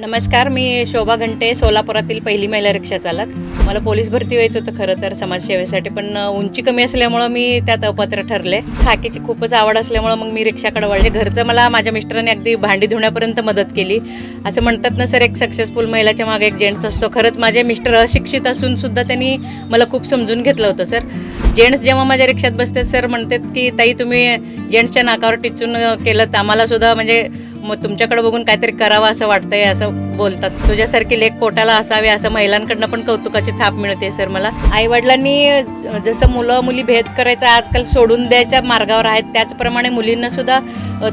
नमस्कार मी शोभा घंटे सोलापुरातील पहिली महिला रिक्षा चालक. मला पोलीस भरती व्हायचं होतं खरं तर समाजसेवेसाठी पण उंची कमी असल्यामुळं मी त्यात अपात्र ठरले. खाकीची खूपच आवड असल्यामुळं मग मी रिक्षाकडे वळले घरचं मला माझ्या मिस्टरांनी अगदी भांडी धुण्यापर्यंत मदत केली. असं म्हणतात ना सर एक सक्सेसफुल महिलाच्या मागे एक जेंट्स असतो. खरंच माझे मिस्टर अशिक्षित असून सुद्धा त्यांनी मला खूप समजून घेतलं होतं सर. जेंट्स जेव्हा माझ्या रिक्षात बसतात सर म्हणतात की ताई तुम्ही जेंट्सच्या नाकावर टिचून केलं तर आम्हाला सुद्धा म्हणजे मग तुमच्याकडे बघून काहीतरी करावं असं वाटतंय असं बोलतात. तुझ्यासारखी लेख पोटाला असावे असं महिलांकडनं पण कौतुकाची थाप मिळते सर मला. आईवडिलांनी जसं मुलं मुली भेद करायचा आजकाल सोडून द्यायच्या मार्गावर आहेत. त्याचप्रमाणे मुलींना सुद्धा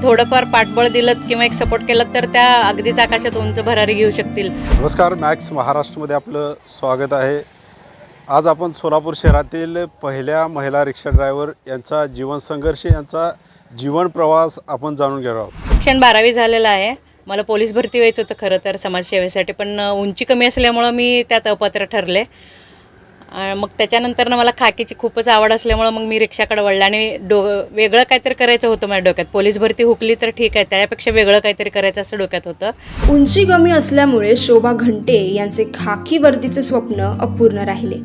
थोडंफार पाठबळ दिलं किंवा एक सपोर्ट केलं तर त्या अगदीच आकाशात उंच भरारी घेऊ शकतील. नमस्कार मॅक्स महाराष्ट्रमध्ये आपलं स्वागत आहे. आज आपण सोलापूर शहरातील पहिल्या महिला रिक्षा ड्रायव्हर यांचा जीवन संघर्ष यांचा जीवन प्रवास आपण जाणून घेणार आहोत. शिक्षण बारावी झालेलं आहे. मला पोलीस भरती व्हायचं होतं खरं तर समाजसेवेसाठी पण उंची कमी असल्यामुळं मी त्यात अपात्र ठरले. मग त्याच्यानंतर मला खाकीची खूपच आवड असल्यामुळं मग मी रिक्षाकडे वळले आणि डो वेगळं काहीतरी करायचं होतं माझ्या डोक्यात. पोलीस भरती हुकली तर ठीक आहे त्यापेक्षा वेगळं काहीतरी करायचं असं डोक्यात होतं. उंची कमी असल्यामुळे शोभा घंटे यांचे खाकी वर्दीचे स्वप्न अपूर्ण राहिले.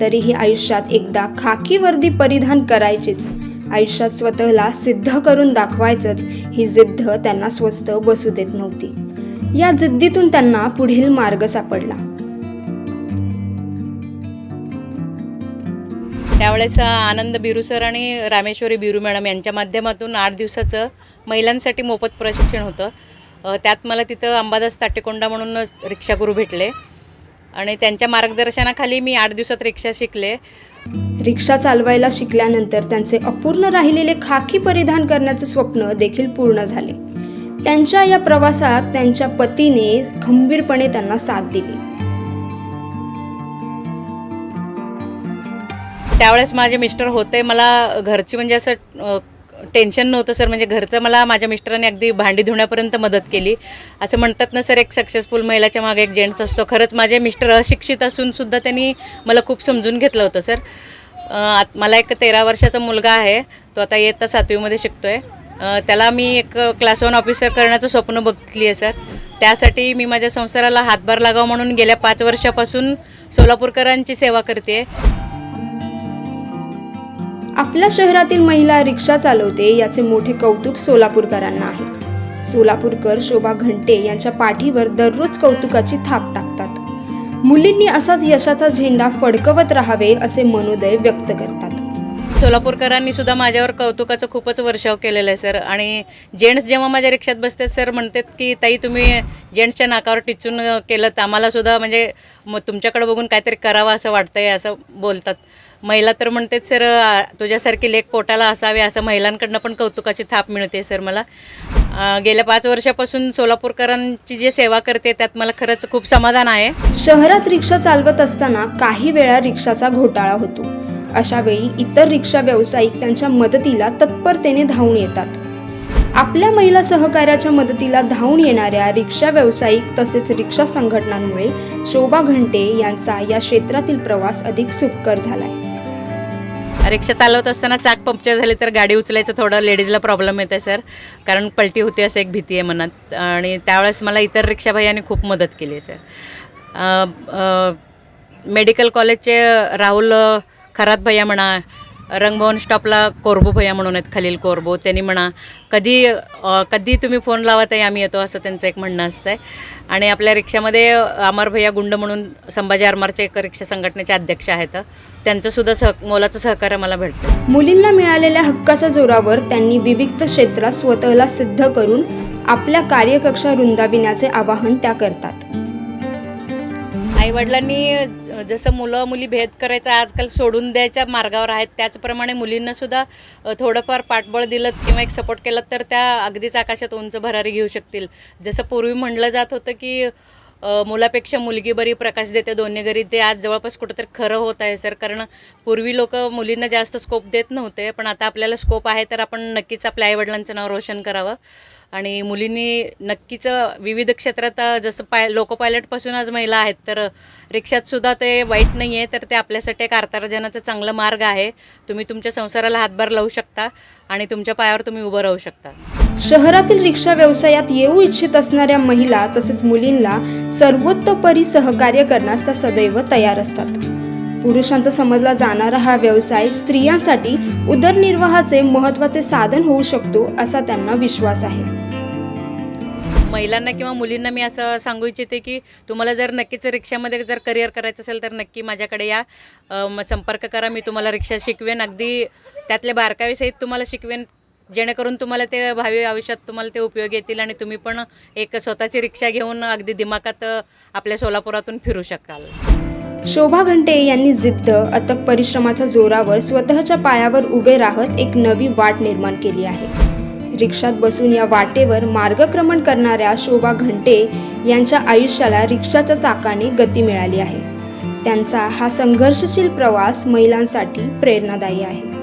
तरीही आयुष्यात एकदा खाकी वर्दी परिधान करायचीच आयुष्यात स्वतःला सिद्ध करून दाखवायचंच ही जिद्द त्यांना स्वस्त बसू देत नव्हती. या जिद्दीतून त्यांना पुढील मार्ग सापडला. त्यावेळेस आनंद बिरू सर आणि रामेश्वरी बिरू मॅडम यांच्या माध्यमातून आठ दिवसाचं महिलांसाठी मोफत प्रशिक्षण होतं. त्यात मला तिथं अंबादास ताटेकोंडा म्हणून रिक्षागुरू भेटले. आणि त्यांच्या मार्गदर्शनाखाली मी आठ दिवसात रिक्षा शिकले. रिक्षा चालवायला शिकल्यानंतर त्यांचे अपूर्ण राहिलेले खाकी परिधान करण्याचे स्वप्न देखील पूर्ण झाले. त्यांच्या या प्रवासात त्यांच्या पतीने खंबीरपणे त्यांना साथ दिली. त्यावेळेस माझे मिस्टर होते. मला घरची म्हणजे असं टेन्शन नव्हतं सर. म्हणजे घरचं मला माझ्या मिस्टरांनी अगदी भांडी धुण्यापर्यंत मदत केली. असं म्हणतात ना सर एक सक्सेसफुल महिलाच्या मागे एक जेंट्स असतो. खरंच माझे मिस्टर अशिक्षित असूनसुद्धा त्यांनी मला खूप समजून घेतलं होतं सर. आत- मला एक तेरा वर्षाचा मुलगा आहे. तो आता इयत्ता सातवीमध्ये शिकतो आहे त्याला मी एक क्लास वन ऑफिसर करण्याचं स्वप्न बघितली आहे सर. त्यासाठी मी माझ्या संसाराला हातभार लागावा म्हणून गेल्या पाच वर्षापासून सोलापूरकरांची सेवा करते आपल्या शहरातील महिला रिक्षा चालवते याचे मोठे कौतुक सोलापूरकरांना आहे. सोलापूरकर शोभा घंटे यांच्या पाठीवर दररोज कौतुकाची थाप टाकतात. मुलींनी असाच यशाचा झेंडा फडकवत राहावे असे मनोदय व्यक्त करतात. सोलापूरकरांनी सुद्धा माझ्यावर कौतुकाचं खूपच वर्षाव केलेलं आहे सर. आणि जेंट्स जेव्हा माझ्या रिक्षात बसतात सर म्हणतात की ताई तुम्ही जेंट्सच्या नाकावर टिचून केलं तर आम्हाला सुद्धा म्हणजे मग तुमच्याकडे बघून काहीतरी करावं असं वाटतंय असं बोलतात. महिला तर म्हणतात सर तुझ्यासारखी लेख पोटाला असावे असं महिलांकडनं पण कौतुकाची थाप मिळते सर मला. गेल्या पाच वर्षापासून सोलापूरकरांची जी सेवा करते त्यात मला खरंच खूप समाधान आहे. शहरात रिक्षा चालवत असताना काही वेळा रिक्षाचा घोटाळा होतो. अशा वेळी इतर रिक्षा व्यावसायिक त्यांच्या मदतीला तत्परतेने धावून येतात. आपल्या महिला सहकार्याच्या मदतीला धावून येणाऱ्या रिक्षा व्यावसायिक तसेच रिक्षा संघटनांमुळे शोभा घंटे यांचा या क्षेत्रातील प्रवास अधिक सुखकर झालाय. रिक्षा चालवत असताना चाक पंक्चर झाले तर गाडी उचलायचं थोडं लेडीजला प्रॉब्लेम येते सर. कारण पलटी होते असं एक भीती आहे मनात. आणि त्यावेळेस मला इतर रिक्षाभाईयांनी खूप मदत केली आहे सर मेडिकल कॉलेजचे राहुल खरात भैया म्हणा रंगभवन स्टॉपला कोरबू भैया म्हणून आहेत खलील कोरबू. त्यांनी म्हणा कधी कधी तुम्ही फोन लावत आहे आम्ही येतो असं त्यांचं एक म्हणणं असतं आहे आणि आपल्या रिक्षामध्ये अमर भैया गुंड म्हणून संभाजी आरमारचे एक रिक्षा संघटनेचे अध्यक्ष आहेत. त्यांचं सुद्धा सह मोलाचं सहकार्य मला भेटतं मुलींना मिळालेल्या हक्काच्या जोरावर त्यांनी विविध क्षेत्रात स्वतःला सिद्ध करून आपल्या कार्यकक्षा रुंदाविण्याचे आवाहन त्या करतात. आईवडिलांनी जसं मुलं मुली भेद करायचा आजकाल सोडून द्यायच्या मार्गावर आहेत त्याचप्रमाणे मुलींना सुद्धा थोडंफार पाठबळ दिलं किंवा एक सपोर्ट केलं तर त्या अगदीच आकाशात उंच भरारी घेऊ शकतील. जसं पूर्वी म्हणलं जात होतं की मुलापेक्षा मुलगी बरी प्रकाश देते दोन्ही घरी. ते आज जवळपास कुठंतरी खरं होत आहे सर. कारण पूर्वी लोक मुलींना जास्त स्कोप देत नव्हते पण आता आपल्याला स्कोप आहे तर आपण नक्कीच आपल्या आईवडिलांचं नाव रोशन करावं. आणि मुलींनी नक्कीच विविध क्षेत्रात जसं पाय लोको पायलटपासून आज महिला आहेत तर रिक्षातसुद्धा ते वाईट नाही आहे तर ते आपल्यासाठी एक अर्थार्जनाचा चांगला मार्ग आहे. तुम्ही तुमच्या संसाराला हातभार लावू शकता. आणि तुमच्या पायावर तुम्ही उभं राहू शकता. शहरातील रिक्षा व्यवसायात येऊ इच्छित असणाऱ्या महिला तसेच मुलींना सर्वतोपरी सहकार्य करण्यास त्या सदैव तयार असतात. पुरुषांचा समजला जाणारा हा व्यवसाय स्त्रियांसाठी उदरनिर्वाहाचे महत्त्वाचे साधन होऊ शकतो असा त्यांना विश्वास आहे. महिलांना किंवा मुलींना मी असं सांगू इच्छिते की तुम्हाला जर नक्कीच रिक्षामध्ये जर करिअर करायचं असेल तर नक्की माझ्याकडे या. संपर्क करा. मी तुम्हाला रिक्षा शिकवेन. अगदी त्यातल्या बारकावीसहित तुम्हाला शिकवेन. जेणेकरून तुम्हाला ते भावी आयुष्यात तुम्हाला ते उपयोगी येतील आणि तुम्ही पण एक स्वतःची रिक्षा घेऊन अगदी दिमागात आपल्या सोलापुरातून फिरू शकाल. शोभा घंटे यांनी जिद्द अथक परिश्रमाच्या जोरावर स्वतःच्या पायावर उभे राहत एक नवी वाट निर्माण केली आहे. रिक्षात बसून या वाटेवर मार्गक्रमण करणाऱ्या शोभा घंटे यांच्या आयुष्याला रिक्षाच्या चाकाने गती मिळाली आहे. त्यांचा हा संघर्षशील प्रवास महिलांसाठी प्रेरणादायी आहे.